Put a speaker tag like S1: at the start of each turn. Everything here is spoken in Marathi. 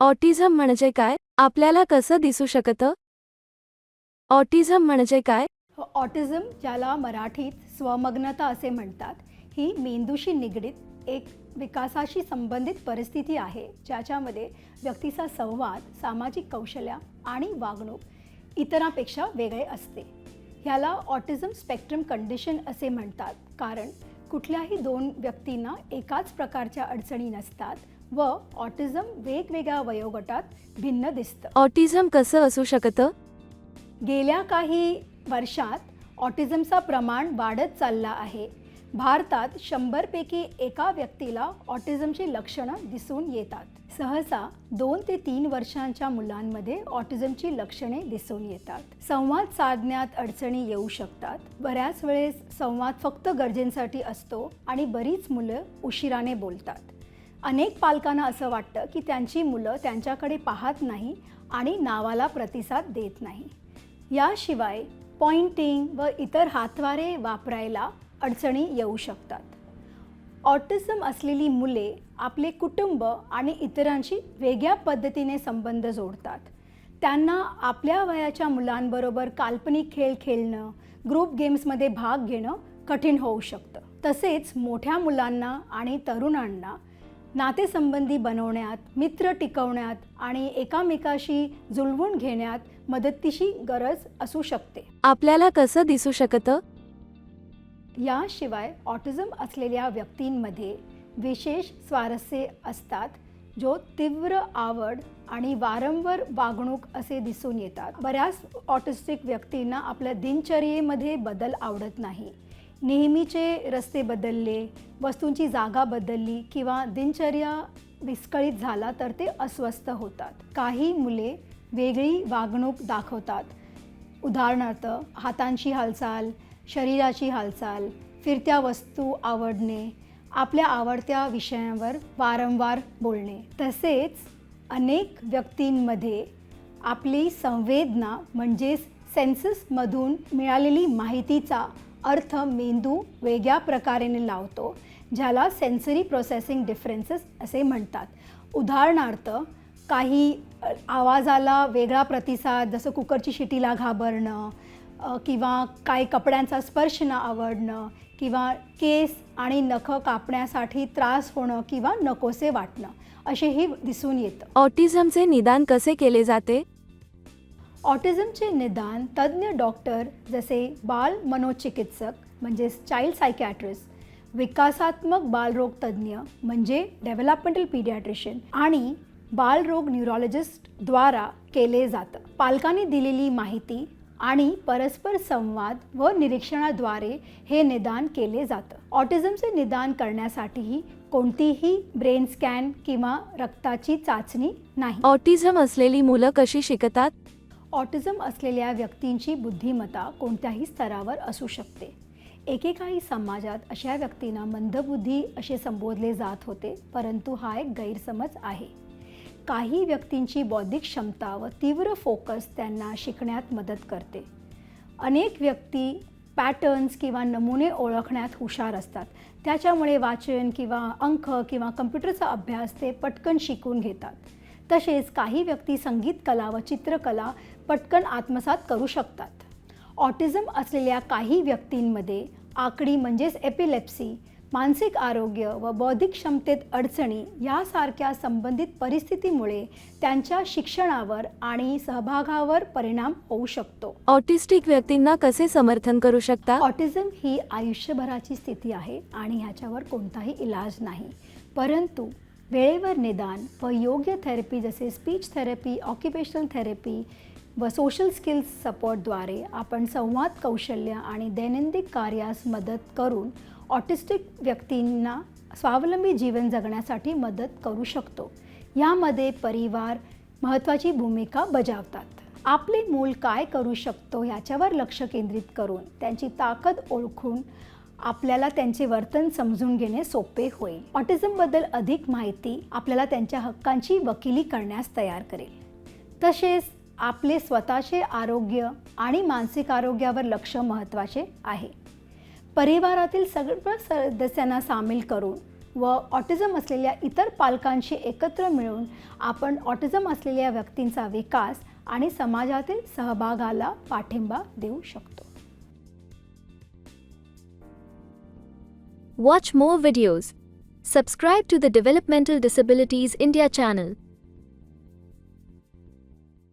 S1: ऑटिझम म्हणजे काय? आपल्याला कसं दिसू शकतं? ऑटिझम म्हणजे काय?
S2: हो, ऑटिझम ज्याला मराठीत स्वमग्नता असे म्हणतात ही मेंदूशी निगडीत एक विकासाशी संबंधित परिस्थिती आहे ज्याच्यामध्ये व्यक्तीचा संवाद सामाजिक कौशल्य आणि वागणूक इतरांपेक्षा वेगळे असते. ह्याला ऑटिझम स्पेक्ट्रम कंडिशन असे म्हणतात कारण कुठल्याही दोन व्यक्तींना एकाच प्रकारच्या अडचणी नसतात व ऑटिझम वेगवेगळ्या वयोगटात भिन्न दिसतं.
S1: ऑटिझम कसं असू शकतं?
S2: गेल्या काही वर्षात ऑटिझमचा प्रमाण वाढत चालला आहे. भारतात शंभरपैकी एका व्यक्तीला ऑटिझमची लक्षणं दिसून येतात. सहसा दोन ते तीन वर्षांच्या मुलांमध्ये ऑटिझमची लक्षणे दिसून येतात. संवाद साधण्यात अडचणी येऊ शकतात. बऱ्याच वेळेस संवाद फक्त गरजेंसाठी असतो आणि बरीच मुलं उशिराने बोलतात. अनेक पालकांना असं वाटतं की त्यांची मुलं त्यांच्याकडे पाहत नाही आणि नावाला प्रतिसाद देत नाही. याशिवाय पॉइंटिंग व इतर हातवारे वापरायला अडचणी येऊ शकतात. ऑटिझम असलेली मुले आपले कुटुंब आणि इतरांशी वेगळ्या पद्धतीने संबंध जोडतात. त्यांना आपल्या वयाच्या मुलांबरोबर काल्पनिक खेळ खेळणं ग्रुप गेम्समध्ये भाग घेणं कठीण होऊ शकतं. तसेच मोठ्या मुलांना आणि तरुणांना नातेसंबंधी बनवण्यात मित्र टिकवण्यात आणि एकामेकाशी जुळवून घेण्यात मदतीची गरज असू शकते.
S1: आपल्याला कसं दिसू शकतं?
S2: याशिवाय ऑटिझम असलेल्या व्यक्तींमध्ये विशेष स्वारस्य असतात जो तीव्र आवड आणि वारंवार वागणूक असे दिसून येतात. बऱ्याच ऑटिस्टिक व्यक्तींना आपल्या दिनचर्येमध्ये बदल आवडत नाही. नेहमीचे रस्ते बदलले वस्तूंची जागा बदलली किंवा दिनचर्या विस्कळीत झाला तर ते अस्वस्थ होतात. काही मुले वेगळी वागणूक दाखवतात. उदाहरणार्थ हातांची हालचाल शरीराची हालचाल फिरत्या वस्तू आवडणे आपल्या आवडत्या विषयांवर वारंवार बोलणे. तसेच अनेक व्यक्तींमध्ये आपली संवेदना म्हणजेच सेन्ससमधून मिळालेली माहितीचा अर्थ मेंदू वेगळ्या प्रकारेने लावतो ज्याला सेन्सरी प्रोसेसिंग डिफरन्सेस असे म्हणतात. उदाहरणार्थ काही आवाजाला वेगळा प्रतिसाद जसं कुकरची शिटीला घाबरणं किंवा काही कपड्यांचा स्पर्श न आवडणं किंवा केस आणि नखं कापण्यासाठी त्रास होणं किंवा नकोसे वाटणं असेही दिसून येतं.
S1: ऑटिझमचे निदान कसे केले जाते?
S2: ऑटिझमचे निदान तज्ज्ञ डॉक्टर जसे बाल मनोचिकित्सक म्हणजेच चाइल्ड सायकॅट्रिस्ट विकासात्मक बालरोग तज्ज्ञ म्हणजे डेव्हलपमेंटल पीडियाट्रिशियन आणि बालरोग न्यूरोलॉजिस्टद्वारा केले जातं. पालकांनी दिलेली माहिती आणि परस्पर संवाद व निरीक्षणाद्वारे हे निदान केले जातं. ऑटिझमचे निदान करण्यासाठीही कोणतीही ब्रेन स्कॅन किंवा रक्ताची चाचणी नाही.
S1: ऑटिझम असलेली मुलं कशी शिकतात?
S2: ऑटिझम असलेल्या व्यक्तींची बुद्धिमत्ता कोणत्याही स्तरावर असू शकते. एकेकाळी समाजात अशा व्यक्तींना मंदबुद्धी असे संबोधले जात होते परंतु हा एक गैरसमज आहे. काही व्यक्तींची बौद्धिक क्षमता व तीव्र फोकस त्यांना शिकण्यात मदत करते. अनेक व्यक्ती पॅटर्न्स किंवा नमुने ओळखण्यात हुशार असतात. त्याच्यामुळे वाचन किंवा अंक किंवा कम्प्युटरचा अभ्यास ते पटकन शिकून घेतात. तसेच काही व्यक्ती संगीत कला व चित्रकला पटकन आत्मसात करू शकतात. ऑटिझम असलेल्या काही व्यक्तींमध्ये आकडी म्हणजेच एपिलेप्सी मानसिक आरोग्य व बौद्धिक क्षमतेत अडचणी यासारख्या संबंधित परिस्थितीमुळे त्यांच्या शिक्षणावर आणि सहभागावर परिणाम होऊ शकतो.
S1: ऑटिस्टिक व्यक्तींना कसे समर्थन करू शकता?
S2: ऑटिझम ही आयुष्यभराची स्थिती आहे आणि ह्याच्यावर कोणताही इलाज नाही. परंतु वेळेवर निदान व योग्य थेरपी जसे स्पीच थेरपी ऑक्युपेशनल थेरपी व सोशल स्किल्स सपोर्टद्वारे आपण संवाद कौशल्य आणि दैनंदिन कार्यास मदत करून ऑटिस्टिक व्यक्तींना स्वावलंबी जीवन जगण्यासाठी मदत करू शकतो. यामध्ये परिवार महत्त्वाची भूमिका बजावतात. आपले मूल काय करू शकतो याच्यावर लक्ष केंद्रित करून त्यांची ताकद ओळखून आपल्याला त्यांचे वर्तन समजून घेणे सोपे होईल. ऑटिझमबद्दल अधिक माहिती आपल्याला त्यांच्या हक्कांची वकिली करण्यास तयार करेल. तसेच आपले स्वतःचे आरोग्य आणि मानसिक आरोग्यावर लक्ष महत्त्वाचे आहे. परिवारातील सगळ्या सदस्यांना सामील करून व ऑटिझम असलेल्या इतर पालकांशी एकत्र मिळून आपण ऑटिझम असलेल्या व्यक्तींचा विकास आणि समाजातील सहभागाला पाठिंबा देऊ शकतो.
S1: Watch more videos subscribe to the developmental disabilities India channel